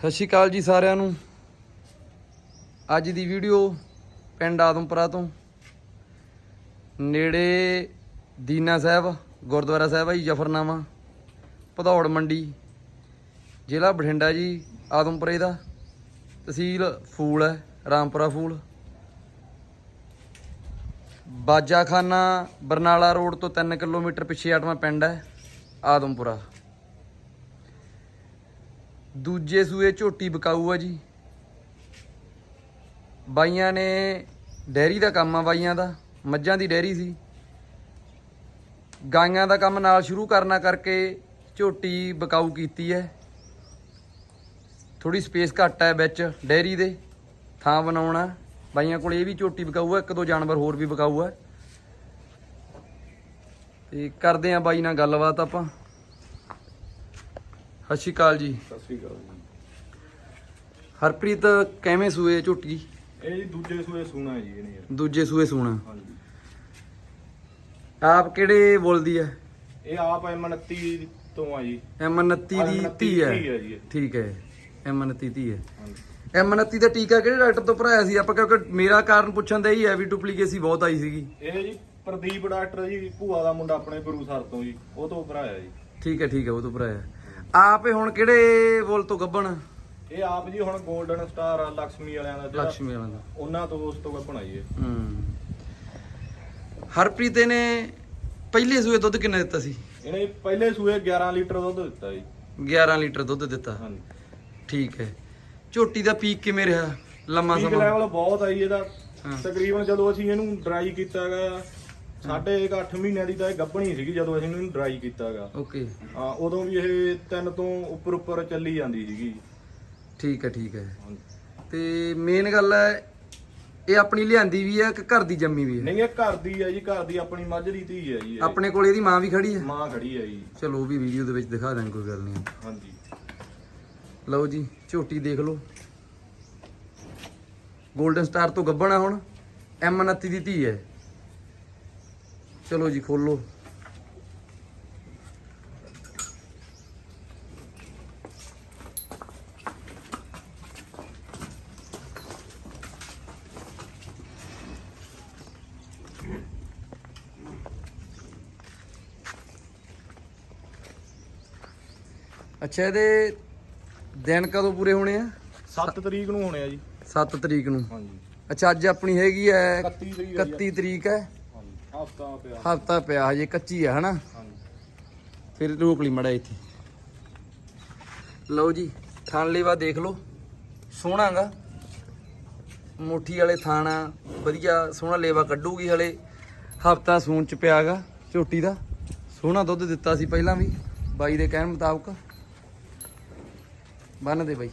ਸਤਿ ਸ਼੍ਰੀ ਅਕਾਲ ਜੀ ਸਾਰਿਆਂ ਨੂੰ। ਅੱਜ ਦੀ ਵੀਡੀਓ ਪਿੰਡ ਆਦਮਪੁਰਾ ਤੋਂ। ਨੇੜੇ ਦੀਨਾ ਸਾਹਿਬ, ਗੁਰਦੁਆਰਾ ਸਾਹਿਬ ਹੈ ਜੀ, ਜਫਰਨਾਮਾ, ਭਦੌੜ ਮੰਡੀ, ਜ਼ਿਲ੍ਹਾ ਬਠਿੰਡਾ ਜੀ, ਆਦਮਪੁਰੇ ਦਾ। ਤਹਿਸੀਲ ਫੂਲ ਹੈ, ਰਾਮਪੁਰਾ ਫੂਲ। ਬਾਜਾਖਾਨਾ ਬਰਨਾਲਾ ਰੋਡ ਤੋਂ 3 ਕਿਲੋਮੀਟਰ ਪਿੱਛੇ ਆਟਵਾ ਪਿੰਡ ਹੈ, ਆਦਮਪੁਰਾ। ਦੂਜੇ ਸੂਏ ਝੋਟੀ ਬਕਾਊ ਆ ਜੀ। ਬਾਈਆਂ ਨੇ ਡੈਰੀ ਦਾ ਕੰਮ ਆ ਬਾਈਆਂ ਦਾ, ਮੱਝਾਂ ਦੀ ਡੈਰੀ ਸੀ। ਗਾਈਆਂ ਦਾ ਕੰਮ ਨਾਲ ਸ਼ੁਰੂ ਕਰਨਾ ਕਰਕੇ ਝੋਟੀ ਬਕਾਊ ਕੀਤੀ ਹੈ ਥੋੜੀ ਸਪੇਸ ਘੱਟ ਹੈ ਵਿੱਚ ਡੈਰੀ ਦੇ, ਥਾਂ ਬਣਾਉਣਾ। ਬਾਈਆਂ ਕੋਲ ਇਹ ਵੀ ਝੋਟੀ ਬਕਾਊ ਹੈ ਇੱਕ ਦੋ ਜਾਨਵਰ ਹੋਰ ਵੀ ਬਕਾਊ ਹੈ ਤੇ ਕਰਦੇ ਆ ਬਾਈ ਨਾਲ ਗੱਲਬਾਤ ਆਪਾਂ। ਸਤਿ ਸ਼੍ਰੀ ਅਕਾਲ ਜੀ। ਸਤਿ ਸ੍ਰੀ ਅਕਾਲ ਜੀ। ਹਰਪ੍ਰੀਤ ਕਿਵੇਂ ਸੂਏ ਝੋਟੀ? ਇਹ ਜੀ ਦੂਜੇ ਸੂਏ ਸੂਣਾ ਜੀ ਇਹਨੇ ਯਾਰ। ਦੂਜੇ ਸੂਏ ਸੂਣਾ। ਹਾਂਜੀ। ਆਪ ਕਿਹੜੇ ਬੋਲਦੀ ਹੈ? ਇਹ ਆਪ M29 ਤੋਂ ਆ ਜੀ। M29 ਦੀ M29 ਧੀ ਧੀ ਹੈ। ਹੈ ਜੀ ਇਹ। ਠੀਕ ਹੈ M29 ਧੀ ਹੈ। ਹਾਂਜੀ। M29 ਦਾ ਟੀਕਾ ਕਿਹੜੇ ਡਾਕਟਰ ਤੋਂ ਭਰਾਇਆ ਸੀ? ਆਪਾਂ ਕਿਉਂਕਿ ਮੇਰਾ ਕਾਰਨ ਪੁੱਛਣ ਦਾ ਹੀ ਹੈ ਵੀ ਡੁਪਲੀਕੇਸੀ ਬਹੁਤ ਆਈ ਸੀਗੀ। ਇਹ ਜੀ ਪ੍ਰਦੀਪ ਡਾਕਟਰ ਜੀ ਭੂਆ ਦਾ ਮੁੰਡਾ ਆਪਣੇ ਗੁਰੂ ਸਰ ਤੋਂ ਜੀ ਉਹ ਤੋਂ ਭਰਾਇਆ ਜੀ। ਠੀਕ ਹੈ ਠੀਕ ਹੈ ਉਹ ਤੋਂ ਭਰਾਇਆ। ਆਪੇ ਹੁਣ ਕਿਹੜੇ ਬੋਲ ਤੋਂ ਗੱਬਣ ਇਹ ਆਪ ਜੀ ਹੁਣ 골ਡਨ ਸਟਾਰ ਲక్ష్ਮੀ ਵਾਲਿਆਂ ਦਾ ਲక్ష్ਮੀ ਵਾਲਾ ਦਾ। ਉਹਨਾਂ ਤੋਂ ਉਸ ਤੋਂ ਗੱਪਣ ਆਈ ਹੈ। ਹਰਪ੍ਰੀਤ ਨੇ ਪਹਿਲੇ ਸੂਏ ਦੁੱਧ ਕਿੰਨਾ ਦਿੱਤਾ ਸੀ? ਇਹਨੇ ਪਹਿਲੇ ਸੂਏ 11 ਲੀਟਰ ਦੁੱਧ ਦਿੱਤਾ ਜੀ। 11 ਲੀਟਰ ਦੁੱਧ ਦਿੱਤਾ। ਹਾਂਜੀ। ਠੀਕ ਹੈ। ਝੋਟੀ ਦਾ ਪੀਕ ਕਿਵੇਂ ਰਿਹਾ? ਲੰਮਾ ਸਮਾਂ? ਪੀਕ ਲੈਵਲ ਬਹੁਤ ਆਈ ਇਹਦਾ। ਤਕਰੀਬਨ ਜਦੋਂ ਅਸੀਂ ਇਹਨੂੰ ਡਰਾਈ ਕੀਤਾਗਾ ਸਾਢੇ 8 ਮਹੀਨਿਆਂ ਦੀ ਤਾਂ ਇਹ ਗੱਭਣੀ ਸੀਗੀ ਜਦੋਂ ਅਸੀਂ ਇਹਨੂੰ ਡਰਾਈ ਕੀਤਾਗਾ। ਓਕੇ ਹਾਂ ਉਦੋਂ ਵੀ ਇਹ ਤਿੰਨ ਤੋਂ ਉੱਪਰ ਉੱਪਰ ਚੱਲੀ ਜਾਂਦੀ ਸੀਗੀ। ਠੀਕ ਹੈ ਠੀਕ ਹੈ। ਤੇ ਮੇਨ ਗੱਲ ਹੈ ਇਹ ਆਪਣੀ ਲਿਆਂਦੀ ਵੀ ਹੈ ਕਿ ਘਰ ਦੀ ਜੰਮੀ ਵੀ ਹੈ? ਨਹੀਂ ਇਹ ਘਰ ਦੀ ਹੈ ਜੀ ਘਰ ਦੀ ਆਪਣੀ ਮੱਝ ਦੀ ਧੀ ਹੈ ਜੀ ਇਹ। ਆਪਣੇ ਕੋਲ ਇਹਦੀ ਮਾਂ ਵੀ ਖੜੀ ਹੈ? ਮਾਂ ਖੜੀ ਹੈ ਜੀ। ਚਲੋ ਉਹ ਵੀ ਵੀਡੀਓ ਦੇ ਵਿੱਚ ਦਿਖਾ ਦਾਂਗੇ ਕੋਈ ਗੱਲ ਨਹੀਂ। ਹਾਂਜੀ। ਲਓ ਜੀ ਝੋਟੀ ਦੇਖ ਲਓ। 골ਡਨ ਸਟਾਰ ਤੋਂ ਗੱਬਣਾ ਹੁਣ। M29 ਦੀ ਧੀ ਹੈ। ਚਲੋ ਜੀ ਖੋਲੋ। ਅੱਛਾ ਇਹਦੇ ਦਿਨ ਕਦੋਂ ਪੂਰੇ ਹੋਣੇ ਆ? 7 ਤਰੀਕ ਨੂੰ ਹੋਣੇ ਆ ਜੀ। 7 ਤਰੀਕ ਨੂੰ। ਹਾਂਜੀ। ਅੱਛਾ ਅੱਜ ਆਪਣੀ ਹੈਗੀ ਹੈ 31 ਤਰੀਕ ਹੈ। ਹਫਤਾ ਪਿਆ। ਹਫਤਾ ਪਿਆ ਹਜੇ ਕੱਚੀ ਹੈ ਹਨਾ? ਫਿਰ ਰੋਕ ਲਈ ਮੜਾ ਇੱਥੇ। ਲਓ ਜੀ ਥਣ ਲੇਵਾ ਦੇਖ ਲਓ। ਸੋਹਣਾਗਾ ਮੁੱਠੀ ਵਾਲੇ ਥਾਣਾ ਵਧੀਆ ਸੋਹਣਾ ਲੇਵਾ ਕੱਢੂਗੀ ਹਲੇ। ਹਫਤਾ ਸੂਣ ਚ ਪਿਆਗਾ ਝੋਟੀ ਦਾ। ਸੋਹਣਾ ਦੁੱਧ ਦਿੱਤਾ ਸੀ ਪਹਿਲਾਂ ਵੀ। ਬਾਈ ਦੇ ਕਹਿਣ ਮੁਤਾਬਕ। ਬੰਨ ਦੇ ਬਾਈ।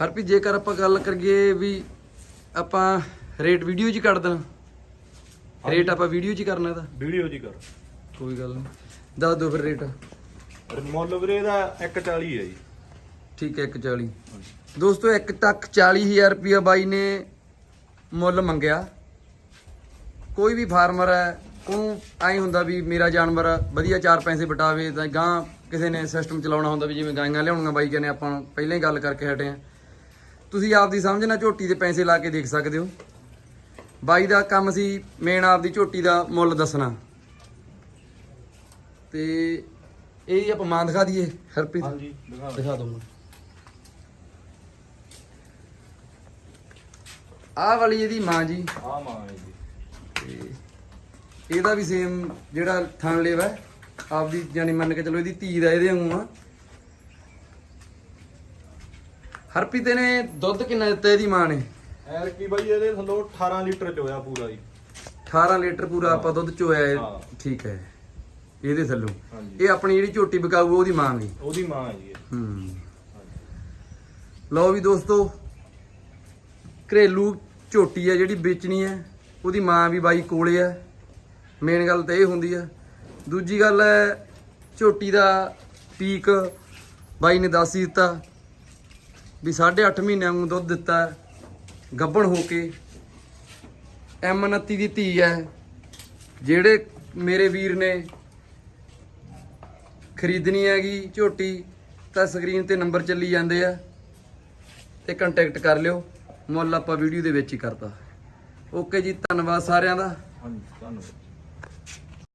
ਹਰਪੀ ਜੇਕਰ ਆਪਾਂ ਗੱਲ ਕਰੀਏ ਵੀ ਆਪਾਂ ਰੇਟ ਵੀਡੀਓ 'ਚ ਹੀ ਕੱਢ ਦੇਣਾ। ਰੇਟ ਆਪਾਂ ਵੀਡੀਓ 'ਚ ਹੀ ਕਰਨਾ ਇਹਦਾ। ਵੀਡੀਓ ਜੀ ਕਰ। ਕੋਈ ਗੱਲ ਨਹੀਂ। ਦੱਸ ਦਿਓ ਫਿਰ ਰੇਟ ਮੁੱਲ ਵੀਰੇ ਦਾ 140 ਹੈ ਜੀ। ਠੀਕ ਹੈ 140 ਦੋਸਤੋ 1 ਤੱਕ 40000 ਰੁਪਇਆ ਬਾਈ ਨੇ ਮੁੱਲ ਮੰਗਿਆ। ਕੋਈ ਵੀ ਫਾਰਮਰ ਹੈ ਉਹਨੂੰ ਐਂ ਹੁੰਦਾ ਵੀ ਮੇਰਾ ਜਾਨਵਰ ਵਧੀਆ ਚਾਰ ਪੈਸੇ ਬਟਾਵੇ ਤਾਂ ਗਾਂ ਕਿਸੇ ਨੇ ਸਿਸਟਮ ਚਲਾਉਣਾ ਹੁੰਦਾ ਵੀ ਜਿਵੇਂ ਗਾਈਆਂ ਲਿਆਉਣੀਆਂ ਬਾਈ ਕਹਿੰਦੇ ਆਪਾਂ ਪਹਿਲਾਂ ਹੀ ਗੱਲ ਕਰਕੇ ਹਟੇ ਆ। ਤੁਸੀਂ ਆਪਦੀ ਸਮਝ ਨਾਲ ਝੋਟੀ ਦੇ ਪੈਸੇ ਲਾ ਕੇ ਦੇਖ ਸਕਦੇ ਹੋ। ਬਾਈ ਦਾ ਕੰਮ ਸੀ ਮੇਨ ਆਪਦੀ ਝੋਟੀ ਦਾ ਮੁੱਲ ਦੱਸਣਾ। ਤੇ ਇਹ ਆਪਾਂ ਮਾਂ ਦਿਖਾ ਦਈਏ ਹਰਪ੍ਰੀਤ। ਹਾਂਜੀ ਦਿਖਾ ਦੋ ਆਹ ਵਾਲੀ ਇਹਦੀ ਮਾਂ ਜੀ। ਆਹ ਮਾਂ ਹੈ ਜੀ। ਤੇ ਇਹਦਾ ਵੀ ਸੇਮ ਜਿਹੜਾ ਥਣ ਲੇਵਾ ਆਪਦੀ ਜਾਨੀ ਮੰਨ ਕੇ ਚਲੋ ਇਹਦੀ ਧੀ ਦਾ ਇਹਦੇ ਵਾਂਗੂ ਆ। ਹਰਪ੍ਰੀਤ ਨੇ ਦੁੱਧ ਕਿੰਨਾ ਦਿੱਤਾ ਇਹਦੀ ਮਾਂ ਨੇ? ਐਰ ਕੀ ਬਾਈ ਇਹਦੇ ਥੱਲੋਂ 18 ਲੀਟਰ ਚੋਇਆ ਪੂਰਾ ਜੀ। 18 ਲੀਟਰ ਪੂਰਾ ਆਪਾਂ ਦੁੱਧ ਚੋਇਆ ਹੈ ਹਾਂ। ਠੀਕ ਹੈ। ਇਹਦੇ ਥੱਲੋਂ। ਹਾਂਜੀ। ਇਹ ਆਪਣੀ ਜਿਹੜੀ ਝੋਟੀ ਬਕਾਊ ਉਹਦੀ ਮਾਂ ਗਈ ਉਹਦੀ ਮਾਂ ਹੈ ਜੀ ਇਹ। ਹੂੰ। ਹਾਂਜੀ। ਲਓ ਵੀ ਦੋਸਤੋ ਘਰੇਲੂ ਝੋਟੀ ਹੈ ਜਿਹੜੀ ਵੇਚਣੀ ਹੈ ਉਹਦੀ ਮਾਂ ਵੀ ਬਾਈ ਕੋਲੇ ਹੈ ਮੇਨ ਗੱਲ ਤਾਂ ਇਹ ਹੁੰਦੀ ਹੈ ਦੂਜੀ ਗੱਲ ਹੈ ਝੋਟੀ ਦਾ ਪੀਕ ਬਾਈ ਨੇ ਦੱਸ ਹੀ ਦਿੱਤਾ। ਵੀ 8.5 ਮਹੀਨਿਆਂ ਨੂੰ ਦੁੱਧ ਦਿੱਤਾ ਹੈ, ਗੱਭਣ ਹੋ ਕੇ। M29 ਦੀ ਧੀ ਹੈ। ਜਿਹੜੇ ਮੇਰੇ ਵੀਰ ਨੇ ਖਰੀਦਣੀ ਹੈਗੀ ਝੋਟੀ ਤਾਂ ਸਕਰੀਨ ਤੇ ਨੰਬਰ ਚੱਲੀ ਜਾਂਦੇ ਆ ਤੇ ਕੰਟੈਕਟ ਕਰ ਲਿਓ। ਮੁੱਲ ਆਪਾਂ ਵੀਡੀਓ ਦੇ ਵਿੱਚ ਹੀ ਕਰਤਾ। ਓਕੇ ਜੀ ਧੰਨਵਾਦ ਸਾਰਿਆਂ ਦਾ। ਹਾਂਜੀ ਧੰਨਵਾਦ।